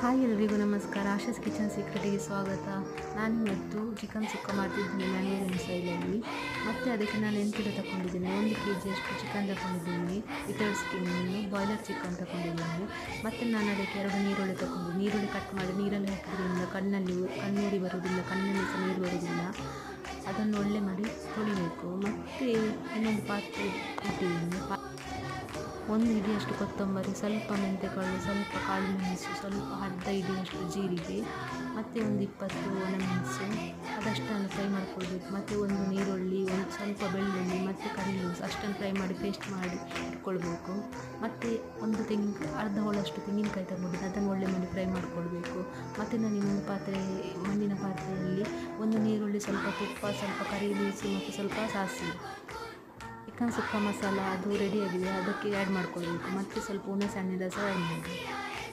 Hi ಎಲ್ರಿಗೂ ನಮಸ್ಕಾರ. Ashes kitchen ಸೀಕ್ರೆಟಿಗೆ ಸ್ವಾಗತ. ನಾನು ಇವತ್ತು ಚಿಕನ್ ಸುಕ್ಕ ಮಾಡ್ತಿದ್ದೀನಿ. ಮ್ಯಾಂಗ್ಳೂರಿನ ಸ್ಟೈಲಲ್ಲಿ ಮತ್ತು ಅದಕ್ಕೆ ನಾನು ಎಂತೆಲ್ಲ ತಗೊಂಡಿದ್ದೀನಿ. ಒಂದು ಕೆ ಜಿಯಷ್ಟು ಚಿಕನ್ ತಗೊಂಡಿದ್ದೀನಿ. ವಿತೌಟ್ ಸ್ಕಿನ್ನು ಬಾಯ್ಲರ್ ಚಿಕನ್ ತಗೊಂಡಿದ್ದೀನಿ. ಮತ್ತು ನಾನು ಅದಕ್ಕೆ ಎರಡು ನೀರುಳ್ಳಿ ತಗೊಂಡು ನೀರುಳ್ಳಿ ಕಟ್ ಮಾಡಿ ನೀರಲ್ಲಿ ಹಾಕಿದ್ರಿಂದ ಕಣ್ಣಲ್ಲಿ ಕಣ್ಣೂರಿ ಬರೋದಿಲ್ಲ. ಕಣ್ಣಲ್ಲಿ ಸಹ ನೀರು ಬರೋದಿಲ್ಲ. ಅದನ್ನು ಒಳ್ಳೆ ಮಾಡಿ ತೊಳಿಬೇಕು. ಮತ್ತು ಇನ್ನೊಂದು ಪಾತ್ರೆ ಇಟ್ಟಿದ್ದೀನಿ. ಪಾ ಒಂದು ಹಿಡಿಯಷ್ಟು ಕೊತ್ತಂಬರಿ, ಸ್ವಲ್ಪ ಮೆಂತೆಕಾಳು, ಸ್ವಲ್ಪ ಕಾಳು ಮೆಣಸು, ಸ್ವಲ್ಪ ಅರ್ಧ ಹಿಡಿಯಷ್ಟು ಜೀರಿಗೆ, ಮತ್ತು ಒಂದು ಇಪ್ಪತ್ತು ಒಣಮೆಣಸು ಅದಷ್ಟನ್ನು ಫ್ರೈ ಮಾಡ್ಕೊಳ್ಬೇಕು. ಮತ್ತು ಒಂದು ನೀರುಳ್ಳಿ, ಒಂದು ಸ್ವಲ್ಪ ಬೆಳ್ಳುಳ್ಳಿ, ಮತ್ತು ಕರಿಮೆಣಸು ಅಷ್ಟನ್ನು ಫ್ರೈ ಮಾಡಿ ಪೇಸ್ಟ್ ಮಾಡಿ ಇಟ್ಕೊಳ್ಬೇಕು ಮತ್ತು ಒಂದು ತೆಂಗಿನ ಅರ್ಧ ಹೋಳಷ್ಟು ತೆಂಗಿನಕಾಯಿ ತಗೊಂಡಿದ್ದು. ಅದನ್ನು ಒಳ್ಳೆ ಮಾಡಿ ಫ್ರೈ ಮಾಡ್ಕೊಳ್ಬೇಕು. ಮತ್ತು ನಾನು ಇನ್ನೊಂದು ಪಾತ್ರೆ, ಮಣ್ಣಿನ ಪಾತ್ರೆಯಲ್ಲಿ ಒಂದು ನೀರುಳ್ಳಿ, ಸ್ವಲ್ಪ ತುಪ್ಪ, ಸ್ವಲ್ಪ ಕರಿಬೇಯಿಸಿ ಮತ್ತು ಸ್ವಲ್ಪ ಸಾಸಿವೆ. ಚಿಕನ್ ಸುಕ್ಕ ಮಸಾಲ, ಅದು ರೆಡಿಯಾಗಿದೆ ಅದಕ್ಕೆ ಆ್ಯಡ್ ಮಾಡ್ಕೊಳ್ಬೇಕು. ಮತ್ತು ಸ್ವಲ್ಪ ಹುಣಸೆ ಹಣ್ಣಿನ ರಸ ಆ್ಯಡ್ ಮಾಡಬೇಕು.